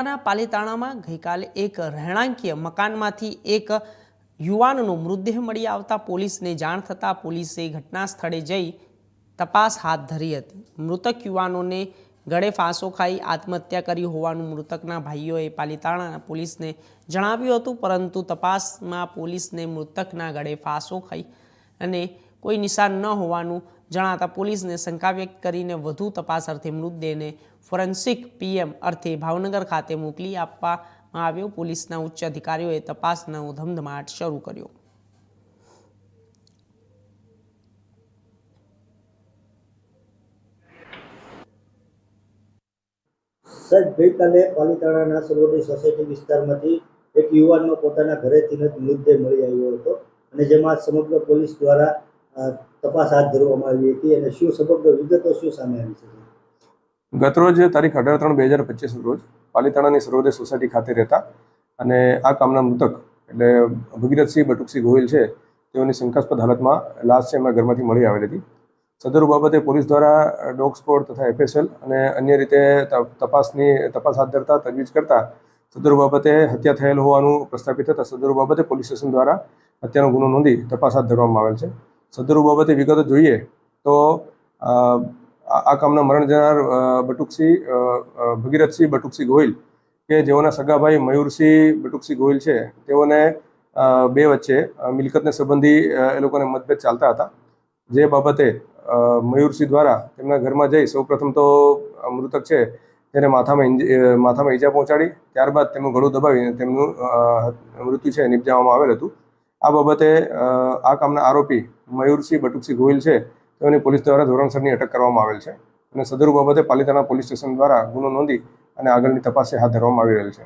પાલીતાણામાં ગઈકાલે એક રહેણાંકીય મકાનમાંથી એક યુવાનનો મૃતદેહ મળી આવતા પોલીસને જાણ થતાં પોલીસે ઘટના સ્થળે જઈ તપાસ હાથ ધરી હતી. મૃતક યુવાનોને ગળે ફાંસો ખાઈ આત્મહત્યા કરી હોવાનું મૃતકના ભાઈઓએ પાલીતાણા પોલીસને જણાવ્યું હતું, પરંતુ તપાસમાં પોલીસને મૃતકના ગળે ફાંસો ખાઈ અને કોઈ નિશાન ન હોવાનું જણાતા પોલીસને શંકા વ્યક્ત કરીને વધુ તપાસ અર્થે મૃતદેહને ફોરેન્સિક પીએમ અર્થે ભાવનગર ખાતે મોકલી આપવામાં આવ્યો. પોલીસના ઉચ્ચ અધિકારીઓએ તપાસનો ધમધમાટ શરૂ કર્યો. સાહેબ ગઈકાલે પાલીતાણાના સર્વોદય સોસાયટી વિસ્તારમાંથી એક યુવાનનો પોતાના ઘરેથી જ મૃતદેહ મળી આવ્યો હતો અને જેમાં સમગ્ર પોલીસ દ્વારા તપાસ હાથ ધરવામાં આવી હતી અને શું સમગ્ર વિગતો શું સામે આવી છે? ગતરોજ તારીખ અઢાર ત્રણ બે હજાર પચીસ રોજ પાલીતાણાની સર્વોદય સોસાયટી ખાતે રહેતા અને આ કામના મૃતક એટલે ભગીરથસિંહ બટુકસિંહ ગોહિલ છે, તેઓની શંકાસ્પદ હાલતમાં લાશ છે એમના ઘરમાંથી મળી આવેલી હતી. સદર બાબતે પોલીસ દ્વારા ડોગ સ્કોડ તથા એફએસએલ અને અન્ય રીતે તપાસની, તપાસ હાથ ધરતા, તજવીજ કરતા સદરુ બાબતે હત્યા થયેલ હોવાનું પ્રસ્થાપિત થતાં સદરુ બાબતે પોલીસ સ્ટેશન દ્વારા હત્યાનો ગુનો નોંધી તપાસ હાથ ધરવામાં આવેલ છે. સદરુ બાબતે વિગતો જોઈએ તો આ કામના મરણ જનાર બટુકસિંહ ભગીરથસિંહ બટુકસિંહ ગોહિલ કે જેઓના સગાભાઈ મયુરસિંહ બટુકસિંહ ગોહિલ છે, તેઓને બે વચ્ચે મિલકતને સંબંધી એ લોકોને મતભેદ ચાલતા હતા. જે બાબતે મયુરસિંહ દ્વારા તેમના ઘરમાં જઈ સૌપ્રથમ તો મૃતક છે, તેને માથામાં માથામાં ઈજા પહોંચાડી, ત્યારબાદ તેમનું ગળું દબાવીને તેમનું મૃત્યુ છે નિપજાવવામાં આવેલ હતું. આ બાબતે આ કામના આરોપી મયુરસિંહ બટુકસિંહ ગોહિલ છે. તેઓની પોલીસ દ્વારા ધોરણસરની અટક કરવામાં આવેલ છે. અને સદરુ બાબતે પાલિતાણા પોલીસ સ્ટેશન દ્વારા ગુનો નોંધી અને આગળની તપાસ હાથ ધરવામાં આવી રહેલ છે.